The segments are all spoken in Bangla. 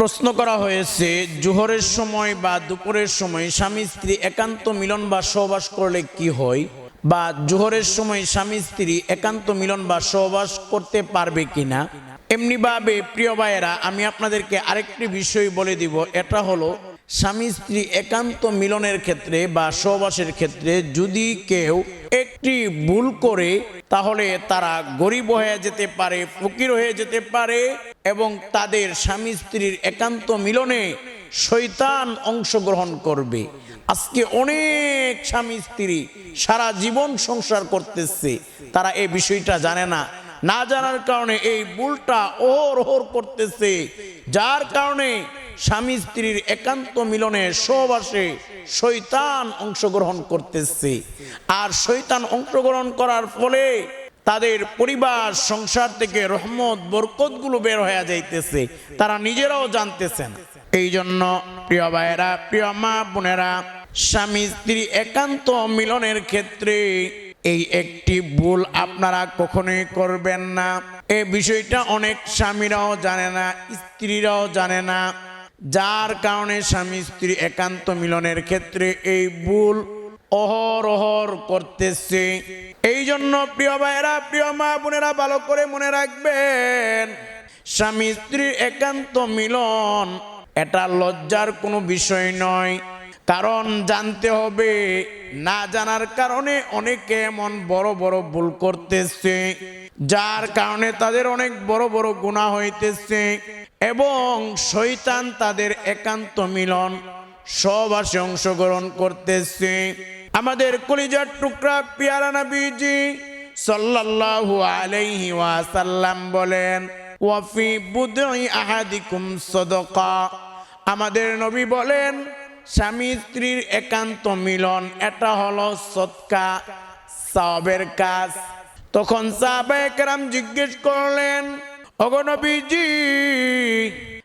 প্রশ্ন করা হয়েছে, জোহরের সময় বা দুপুরের সময় স্বামী স্ত্রী একান্ত মিলন বা সহবাস করলে কি হয়? বা জোহরের সময় স্বামী স্ত্রী একান্ত মিলন বা সহবাস করতে পারবে কিনা? এমনিভাবে প্রিয় ভাইয়েরা, আমি আপনাদেরকে আরেকটি বিষয় বলে দিব। এটা হলো, স্বামী স্ত্রী একান্ত মিলনের ক্ষেত্রে বা সহবাসের ক্ষেত্রে যদি কেউ একটি ভুল করে, তাহলে তারা গরিব হয়ে যেতে পারে, ফকির হয়ে যেতে পারে এবং তাদের স্বামী স্ত্রীর একান্ত মিলনে শৈতান অংশগ্রহণ করবে। আজকে অনেক স্বামী স্ত্রী সারা জীবন সংসার করতেছে। তারা এই বিষয়টা জানে না। না জানার কারণে এই ভুলটা ওহর ওহর করতেছে। যার কারণে স্বামী স্ত্রীর একান্ত মিলনে সহবাসে শৈতান অংশগ্রহণ করতেছে। আর শৈতান অংশগ্রহণ করার ফলে তাদের পরিবার, সংসার থেকে রহমত, বরকতগুলো বের হয়ে যাইতেছে। তারা নিজেরাও জানতেছেন। এই জন্য প্রিয় ভাইয়েরা, প্রিয় মা বোনেরা, স্বামী স্ত্রী একান্ত মিলনের ক্ষেত্রে এই একটি ভুল আপনারা কখনোই করবেন না। এই বিষয়টা অনেক স্বামীরাও জানে না, স্ত্রীরাও জানে না। যার কারণে স্বামী স্ত্রী একান্ত মিলনের ক্ষেত্রে এই ভুল অহর অহর করতেছে। এই জন্য প্রিয় ভাইয়েরা, প্রিয় মা বোনেরা, ভালো করে মনে রাখবেন, স্বামী স্ত্রীর একান্ত মিলন, এটা লজ্জার কোনো বিষয় নয়। কারণ জানতে হবে, না জানার কারণে অনেকে এমন বড় বড় ভুল করতেছে, যার কারণে তাদের অনেক বড় বড় গুণা হইতেছে এবং শৈতান তাদের একান্ত মিলন সবাসে অংশগ্রহণ করতেছে। আমাদের কলিজার টুকরা পিয়ারা নবীজি সাল্লাল্লাহু আলাইহি ওয়াসাল্লাম বলেন ওয়াফি বুদই আহাদিকুম সদকা। আমাদের নবী বলেন, স্বামী স্ত্রীর একান্ত মিলন, এটা হলো সৎকা সবের কাজ। তখন সাহাবাহাম জিজ্ঞেস করলেন অগনবীজি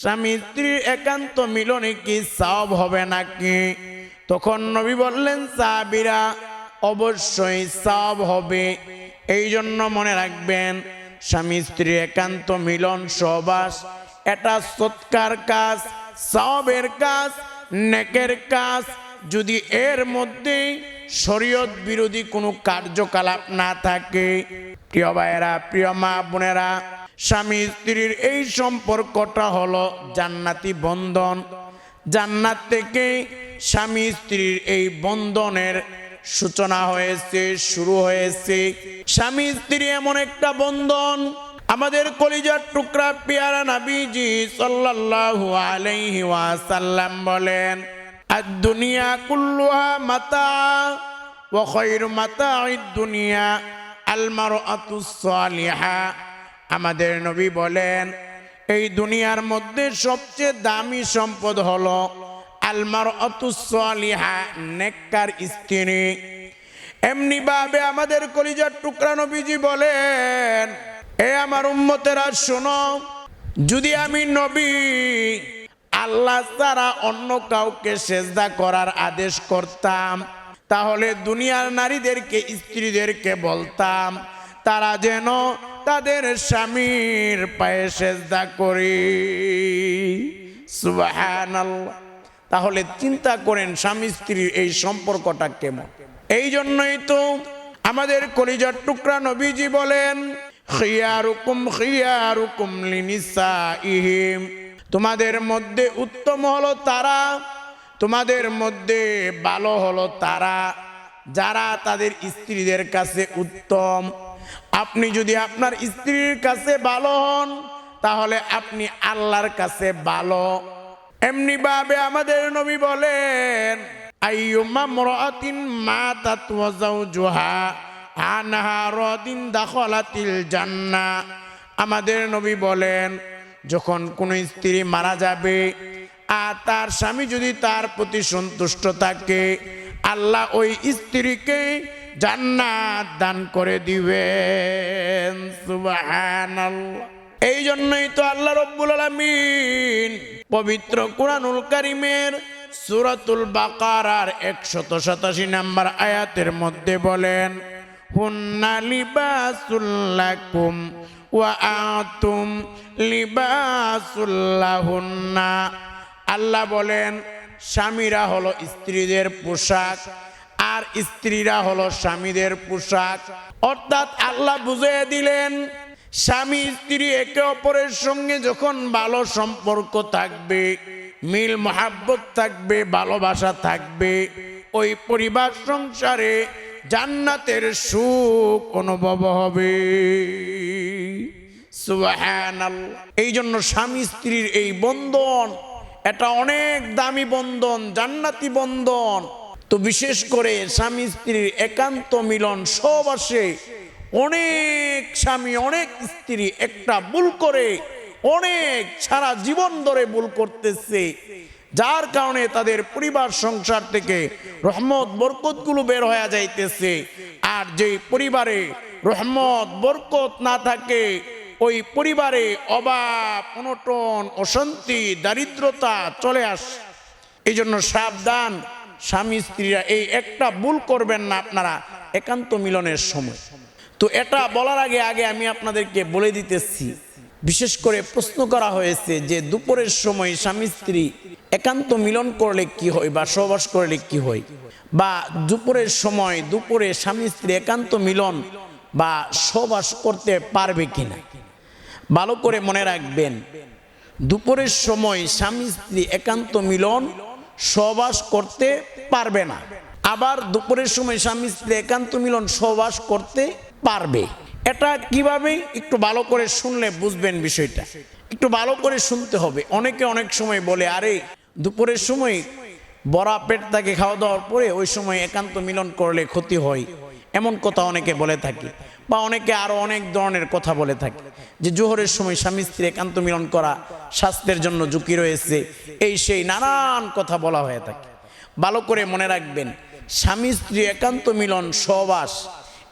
স্বামী স্ত্রীর একান্ত মিলনে কি সব হবে নাকি? তখন নবী বললেন, সাহাবিরা, অবশ্যই সব হবে। এই জন্য মনে রাখবেন, স্বামী স্ত্রীর একান্ত মিলন, সহবাস, এটা সৎকার কাজ সবের কাজ, নেকের কাজ। যদি এর মধ্যে শরীয়ত বিরোধী কোনো কার্যকলাপ না থাকে, প্রিয় ভাইয়েরা, প্রিয় মা বোনেরা, স্বামী স্ত্রীর এই সম্পর্কটা হলো জান্নাতি বন্ধন। জান্নাত থেকে স্বামী স্ত্রীর এই বন্ধনের সূচনা হয়েছে, শুরু হয়েছে। স্বামী স্ত্রী এমন একটা বন্ধন, আমাদের কলিজার টুকরা পিয়ারা নাবিজি সাল্লাল্লাহু আলাইহি ওয়াসাল্লাম বলেন আর দুনিয়া কুল্লুহা মাতা ওয়া খায়রু মাতা'id দুনিয়া আল মারআতুস সালিহা আমাদের নবী বলেন, এই দুনিয়ার মধ্যে সবচেয়ে দামি সম্পদ হলো আলমার অতুসলিহা নেককার স্ত্রী। এমনি ভাবে আমাদের কলিজার টুকরা নবীজি বলেন, এ আমার উম্মতেরা, শোনো, যদি আমি নবী, আল্লাহ ছাড়া অন্য কাউকে সেজদা করার আদেশ করতাম, তাহলে দুনিয়ার নারীদেরকে, স্ত্রীদেরকে বলতাম, তারা যেন তাদের স্বামীর পায়ে সেজদা করি। সুবহানাল্লাহ। তাহলে চিন্তা করেন স্বামী স্ত্রীর এই সম্পর্কটা কেমন? এই জন্যই তো আমাদের কলিজার টুকরা নবীজি বলেন লিনিসাইহিম। তোমাদের মধ্যে উত্তম হলো তারা, তোমাদের মধ্যে ভালো হলো তারা। যারা তাদের স্ত্রীদের কাছে উত্তম। আপনি যদি আপনার স্ত্রীর কাছে ভালো হন, তাহলে আপনি আল্লাহর কাছে ভালো। এমনি ভাবে আমাদের নবী বলেন আনহা রাদিন আমাদের নবী বলেন, যখন কোন স্ত্রী মারা যাবে আর তার স্বামী যদি তার প্রতি সন্তুষ্ট থাকে, আল্লাহ ওই স্ত্রীকে জান্নাত দান করে দিবেন। সুবহানাল্লাহ। এই জন্যই তো আল্লাহ রব্বুল আলামিন পবিত্র কোরআনুল কারিমের সূরাতুল বাকারার একশত সাতাশি নাম্বার আয়াতের মধ্যে বলেন, হুন্না লিবাসুল লাকুম ওয়া আতুম আল্লাহ বলেন, স্বামীরা হলো স্ত্রীদের পোশাক আর স্ত্রীরা হলো স্বামীদের পোশাক। অর্থাৎ আল্লাহ বুঝিয়ে দিলেন স্বামী স্ত্রী একে অপরের সঙ্গে যখন ভালো সম্পর্ক থাকবে, মিল মহাব্বত থাকবে, ভালোবাসা থাকবে, ওই পরিবার সংসারে জান্নাতের সুখ অনুভব হবে। এই জন্য স্বামী স্ত্রীর এই বন্ধন, এটা অনেক দামি বন্ধন, জান্নাতি বন্ধন। তো বিশেষ করে স্বামী স্ত্রীর একান্ত মিলন সবাসে অনেক স্বামী, অনেক স্ত্রী একটা ভুল করে অনেক সারা জীবন ধরে ভুল করতেছে। যার কারণে তাদের পরিবার, সংসার থেকে রহমত, বরকতগুলো বের হয়ে যাইতেছে। আর যেই পরিবারে রহমত, বরকত না থাকে, ওই পরিবারে অভাব, অনটন, অশান্তি, দারিদ্রতা চলে আসে এই জন্য সাবধান। স্বামী, স্ত্রীরা এই একটা ভুল করবেন না আপনারা, একান্ত মিলনের সময়। তো এটা বলার আগে আগে আমি আপনাদেরকে বলে দিতেছি, বিশেষ করে প্রশ্ন করা হয়েছে যে দুপুরের সময় স্বামী স্ত্রী একান্ত মিলন করলে কি হয় বা সহবাস করলে কি হয়? বা দুপুরের সময় দুপুরে স্বামী স্ত্রী একান্ত মিলন বা সহবাস করতে পারবে কিনা? ভালো করে মনে রাখবেন, দুপুরের সময় স্বামী স্ত্রী একান্ত মিলন, সহবাস করতে পারবে না। আবার দুপুরের সময় স্বামী স্ত্রী একান্ত মিলন, সহবাস করতে পারবে। এটা কীভাবে? একটু ভালো করে শুনলে বুঝবেন বিষয়টা। একটু ভালো করে শুনতে হবে। অনেকে অনেক সময় বলে, আরে, দুপুরের সময় বড়া পেট তাকে খাওয়া দাওয়ার পরে ওই সময় একান্ত মিলন করলে ক্ষতি হয়। এমন কথা অনেকে বলে থাকে। বা অনেকে আরও অনেক ধরনের কথা বলে থাকে। যে জোহরের সময় স্বামী স্ত্রী একান্ত মিলন করা স্বাস্থ্যের জন্য ঝুঁকি রয়েছে, এই সেই নানান কথা বলা হয়ে থাকে। ভালো করে মনে রাখবেন, স্বামী স্ত্রী একান্ত মিলন সহবাস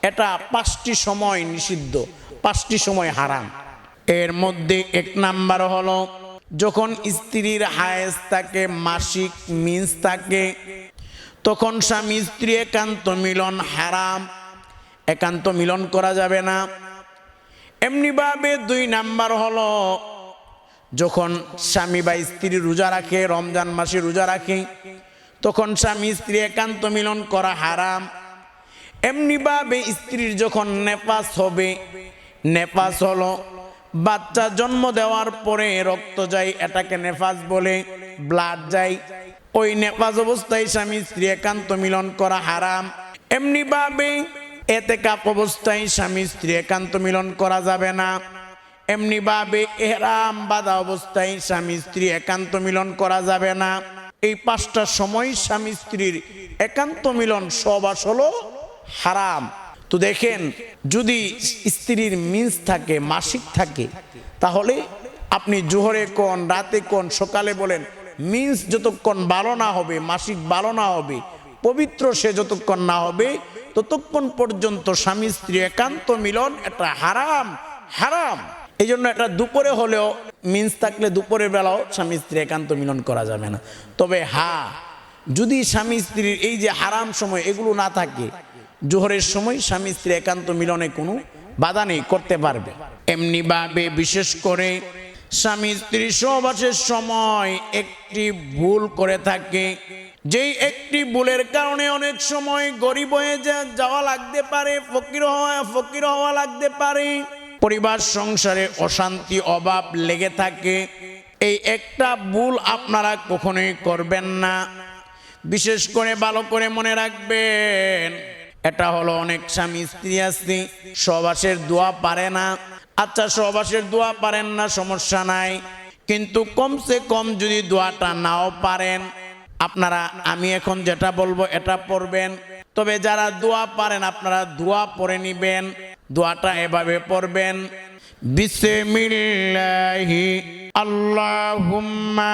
এটা পাঁচটি সময় নিষিদ্ধ, পাঁচটি সময় হারাম। এর মধ্যে এক নাম্বার হলো, যখন স্ত্রীর হায়েস থাকে, মাসিক মিন্স থাকে, তখন স্বামী স্ত্রী একান্ত মিলন হারাম, একান্ত মিলন করা যাবে না। এমনিভাবে দুই নাম্বার হলো, যখন স্বামী বা স্ত্রী রোজা রাখে, রমজান মাসে রোজা রাখে, তখন স্বামী স্ত্রী একান্ত মিলন করা হারাম। এমনিভাবে স্ত্রীর যখন নেপাস হবে নেপাস হলো বাচ্চা জন্ম দেওয়ার পরে রক্ত যায়, এটাকে নেফাস বলে ব্লাড যায়। ওই নেপাস অবস্থায় স্বামী স্ত্রী একান্ত মিলন করা হারাম। এমনিভাবে এতে কাপ অবস্থায় স্বামী স্ত্রী একান্ত মিলন করা যাবে না। এমনিভাবে এহরাম বাধা অবস্থায় স্বামী স্ত্রী একান্ত মিলন করা যাবে না। এই পাঁচটা সময় স্বামী স্ত্রীর একান্ত মিলন সবাস হলো হারাম। তো দেখেন, যদি স্ত্রীর মিন্স থাকে, মাসিক থাকে, তাহলে আপনি জোহরে কোন, রাতে কোন, সকালে বলেন, মিন্স যতক্ষণ ভালো না হবে, মাসিক ভালো না হবে, পবিত্র সে যতক্ষণ না হবে, ততক্ষণ পর্যন্ত স্বামী স্ত্রী একান্ত মিলন এটা হারাম হারাম। এই জন্য এটা দুপুরে হলেও মিন্স থাকলে দুপুরের বেলাও স্বামী স্ত্রী একান্ত মিলন করা যাবে না। তবে হা যদি স্বামী স্ত্রীর এই যে হারাম সময় এগুলো না থাকে জোহরের সময় স্বামী স্ত্রী একান্ত মিলনে কোনো বাধা নেই, করতে পারবে। এমনি ভাবে বিশেষ করে স্বামী স্ত্রী সহবাসের সময় একটি ভুল করে থাকে। যেই একটি ভুলের কারণে অনেক সময় গরিব হয়ে যাওয়া লাগতে পারে, ফকির হওয়া ফকির হওয়া লাগতে পারে। পরিবার, সংসারে অশান্তি, অভাব লেগে থাকে। এই একটা ভুল আপনারা কখনোই করবেন না। বিশেষ করে ভালো করে মনে রাখবেন এটা হলো অনেক স্বামী, স্ত্রী আছে সবাসের দোয়া পারে না। আচ্ছা সহবাসের দোয়া পারেন না, সমস্যা নাই। কিন্তু কমসে কম যদি দোয়াটা নাও পারেন, আপনারা, আমি এখন যেটা বলব, এটা পড়বেন। তবে যারা দোয়া পারেন, আপনারা দোয়া পড়ে নিবেন, দোয়াটা এভাবে পড়বেন। বিসমিল্লাহি, আল্লাহুম্মা,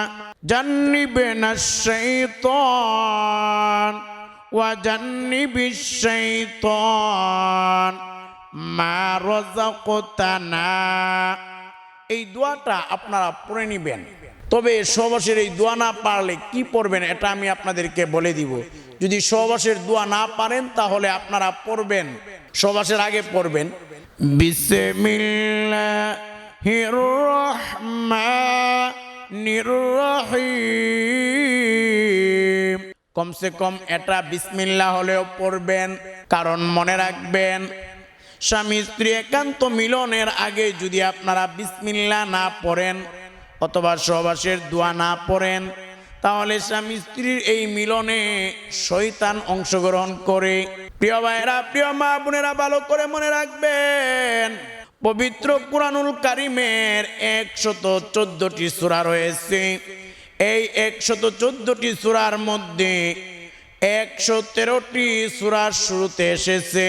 জান্নিবেনা শাইতান। জান্নিবিশ শাইতান মা রাযাকতানা। এই দোয়াটা আপনারা পড়ে নিবেন। তবে সহবাসের এই দোয়া না পারলে কি পড়বেন এটা আমি আপনাদেরকে বলে দিব। যদি সহবাসের দোয়া না পারেন তাহলে আপনারা পড়বেন, সহবাসের আগে পড়বেন। বিসমিল্লাহির রহমানির রহিম। কমসে কম এটা বিসমিল্লাহ হলেও পড়বেন, কারণ মনে রাখবেন, স্বামী স্ত্রী একান্ত মিলনের আগে যদি আপনারা বিসমিল্লাহ না পড়েন অথবা সহবাসের দোয়া না পড়েন, তাহলে স্বামী স্ত্রীর এই মিলনে শয়তান অংশগ্রহণ করে। প্রিয় ভাইয়েরা, প্রিয় মা বোনেরা, ভালো করে মনে রাখবেন, পবিত্র কুরআনুল কারিমের একশত চোদ্দটি সূরা রয়েছে। এই একশত চোদ্দটি সূরার মধ্যে একশো তেরোটি সূরার শুরুতে এসেছে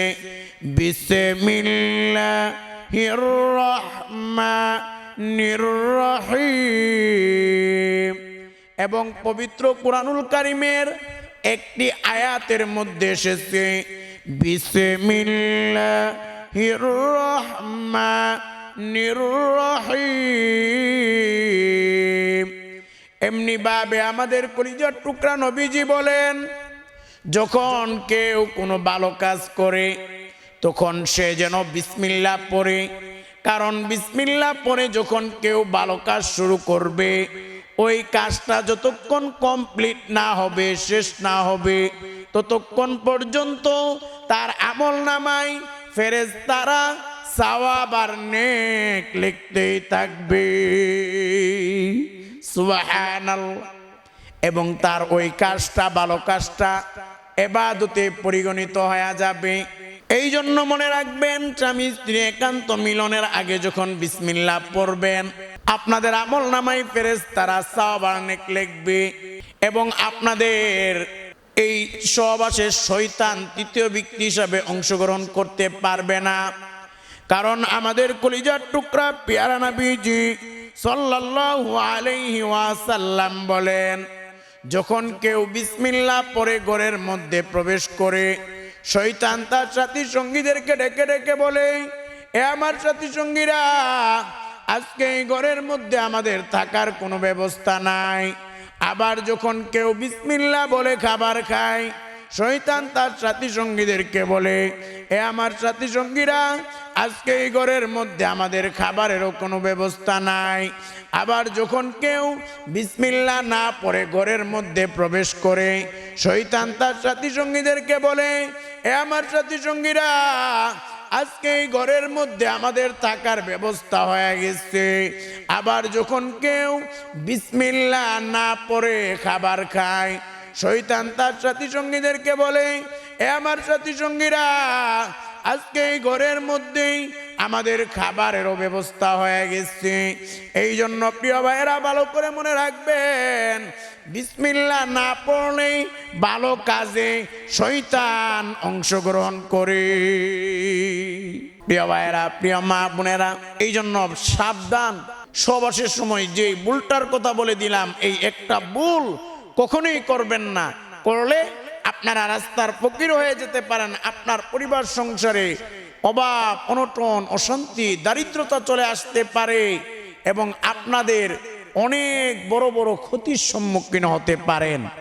এবং পবিত্র কুরআনুল কারিমের একটি আয়াতের মধ্যে এসেছে, বিসমিল্লাহির রহমানির রহিম। এমনি ভাবে আমাদের কলিজার টুকরা নবীজি বলেন, যখন কেউ কোনো ভালো কাজ করে, তখন সে যেন বিসমিল্লা পড়ে। কারণ বিসমিল্লা পরে যখন কেউ ভালো কাজ শুরু করবে, ওই কাজটা যতক্ষণ কমপ্লিট না হবে, শেষ না হবে, ততক্ষণ পর্যন্ত তার আমল নামায় ফেরেজ তারা সাওয়াবার নেক লিখতেই থাকবে। এবং তার ওই কাজটা, ভালো কাজটা এবাদতে পরিগণিত হয়ে যাবে। এই জন্য মনে রাখবেন স্বামী স্ত্রী একান্ত মিলনের আগে যখন বিসমিল্লাহ পড়বেন, আপনাদের আমল নামাই ফেরেস তারা সাবানেক লিখবে এবং আপনাদের এই সহবাসের শৈতান তৃতীয় ব্যক্তি হিসাবে অংশগ্রহণ করতে পারবে না। কারণ আমাদের কলিজার টুকরা পেয়ারা নবীজি সাল্লাল্লাহু আলাইহি ওয়াসাল্লাম বলেন, যখন কেউ বিসমিল্লাহ পরে ঘরের মধ্যে প্রবেশ করে, শয়তান তার সাথী সঙ্গীদেরকে ডেকে ডেকে বলে, এ আমার সাথী সঙ্গীরা আজকে এই ঘরের মধ্যে আমাদের থাকার কোনো ব্যবস্থা নাই। আবার যখন কেউ বিসমিল্লাহ বলে খাবার খায় শয়তান তার সাথী সঙ্গীদেরকে বলে, এ আমার সাথী সঙ্গীরা আজকে এই ঘরের মধ্যে আমাদের খাবারেরও কোনো ব্যবস্থা নাই। আবার যখন কেউ বিসমিল্লা না পরে ঘরের মধ্যে প্রবেশ করে, শয়তান তার সাথী সঙ্গীদেরকে বলে, এ আমার সাথী সঙ্গীরা আজকে এই ঘরের মধ্যে আমাদের থাকার ব্যবস্থা হয়ে গেছে। আবার যখন কেউ বিসমিল্লা না পরে খাবার খায় শৈতান তার সাথী সঙ্গীদেরকে বলে, এ আমার সাথী সঙ্গীরা আজকে এই ঘরের মধ্যেই আমাদের খাবারেরও ব্যবস্থা হয়ে গেছে। এই জন্য প্রিয় ভাইয়েরা, ভালো করে মনে রাখবেন, বিসমিল্লা না পড়লেই ভালো কাজে শৈতান অংশগ্রহণ করে। প্রিয় ভাইয়েরা, প্রিয় মা বোনেরা এই জন্য সাবধান সবাসের সময় যে ভুলটার কথা বলে দিলাম, এই একটা ভুল কখনোই করবেন না। করলে আপনারা রাস্তার ফকির হয়ে যেতে পারেন, আপনার পরিবার, সংসারে অভাব অনটন, অশান্তি, দারিদ্রতা চলে আসতে পারে এবং আপনাদের অনেক বড় বড় ক্ষতির সম্মুখীন হতে পারেন।